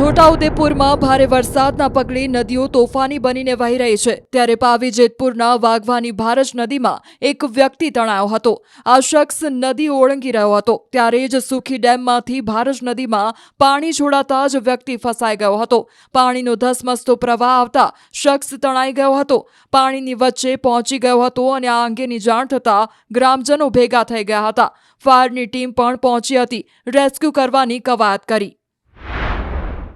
છોટાઉદેપુરમાં ભારે વરસાદના પગલે નદીઓ તોફાની બનીને વહી રહી છે. ત્યારે પાવી જેતપુરના વાઘવાની ભારજ નદીમાં એક વ્યક્તિ તણાયો હતો. આ શખ્સ નદી ઓળંગી રહ્યો હતો. ત્યારે જ સુખી ડેમમાંથી ભારજ નદીમાં પાણી છોડાતા જ વ્યક્તિ ફસાઈ ગયો હતો. પાણીનો ધસમસતો પ્રવાહ આવતા શખ્સ તણાઈ ગયો હતો. પાણીની વચ્ચે પહોંચી ગયો હતો અને આ અંગેની જાણ થતાં ગ્રામજનો ભેગા થઈ ગયા હતા. ફાયરની ટીમ પણ પહોંચી હતી. રેસ્ક્યુ કરવાની કવાયત કરી.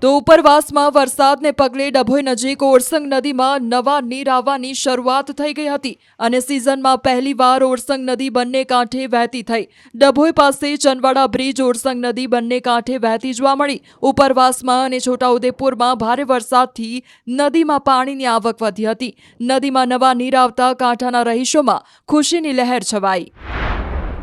તો ઉપરવાસમાં વરસાદને પગલે ડભોઈ નજીક ઓરસંગ નદીમાં નવા નીર આવવાની શરૂઆત થઈ ગઈ હતી અને સિઝનમાં પહેલીવાર ઓરસંગ નદી બંને કાંઠે વહેતી થઈ. ડભોઈ પાસે ચનવાડા બ્રિજ ઓરસંગ નદી બંને કાંઠે વહેતી જોવા મળી. ઉપરવાસમાં અને છોટાઉદેપુરમાં ભારે વરસાદથી નદીમાં પાણીની આવક વધી હતી. નદીમાં નવા નીર આવતા કાંઠાના રહીશોમાં ખુશીની લહેર છવાઈ.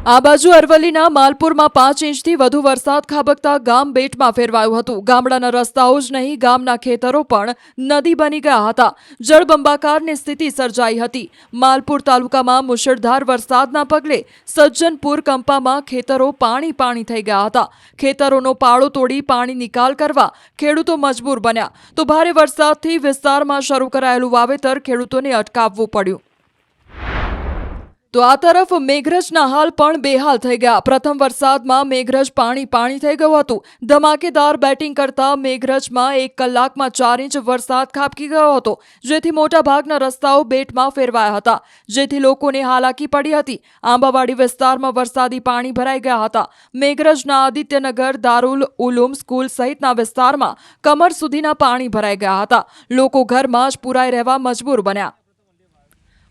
આ બાજુ અરવલ્લીના માલપુરમાં પાંચ ઇંચથી વધુ વરસાદ ખાબકતા ગામ બેટમાં ફેરવાયું હતું. ગામડાના રસ્તાઓ જ નહીં, ગામના ખેતરો પણ નદી બની ગયા હતા. જળબંબાકારની સ્થિતિ સર્જાઈ હતી. માલપુર તાલુકામાં મુશળધાર વરસાદના પગલે સજ્જનપુર કંપામાં ખેતરો પાણી પાણી થઈ ગયા હતા. ખેતરોનો પાળો તોડી પાણી નિકાલ કરવા ખેડૂતો મજબૂર બન્યા. તો ભારે વરસાદથી વિસ્તારમાં શરૂ કરાયેલું વાવેતર ખેડૂતોને અટકાવવું પડ્યું. તો આ તરફ મેઘરજના હાલ પણ બેહાલ થઈ ગયા. પ્રથમ વરસાદમાં મેઘરજ પાણી પાણી થઈ ગયું હતું. ધમાકેદાર બેટિંગ કરતા મેઘરજમાં એક કલાકમાં ચાર ઇંચ વરસાદ ખાબકી ગયો હતો, જેથી મોટાભાગના રસ્તાઓ બેટમાં ફેરવાયા હતા. જેથી લોકોને હાલાકી પડી હતી. આંબાવાડી વિસ્તારમાં વરસાદી પાણી ભરાઈ ગયા હતા. મેઘરજના આદિત્યનગર, દારૂલ ઉલુમ સ્કૂલ સહિતના વિસ્તારમાં કમર સુધીના પાણી ભરાઈ ગયા હતા. લોકો ઘરમાં જ પુરાઈ રહેવા મજબૂર બન્યા.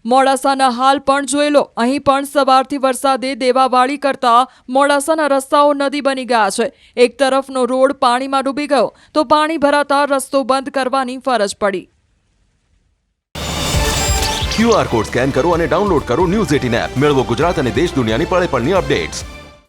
મોડાસાના હાલ પણ જોઈ લો અહીં પણ સવારથી વરસાદે દેવાવાળી કરતા મોડાસાના રસ્તાઓ નદી બની ગયા છે. એક તરફનો રોડ પાણીમાં ડૂબી ગયો, તો પાણી ભરાતા રસ્તો બંધ કરવાની ફરજ પડી. ક્યુઆર કોડ સ્કેન કરો અને ડાઉનલોડ કરો ન્યૂઝ એટીન એપ. મેળવો ગુજરાત અને દેશ દુનિયાની પળે પળની અપડેટ્સ.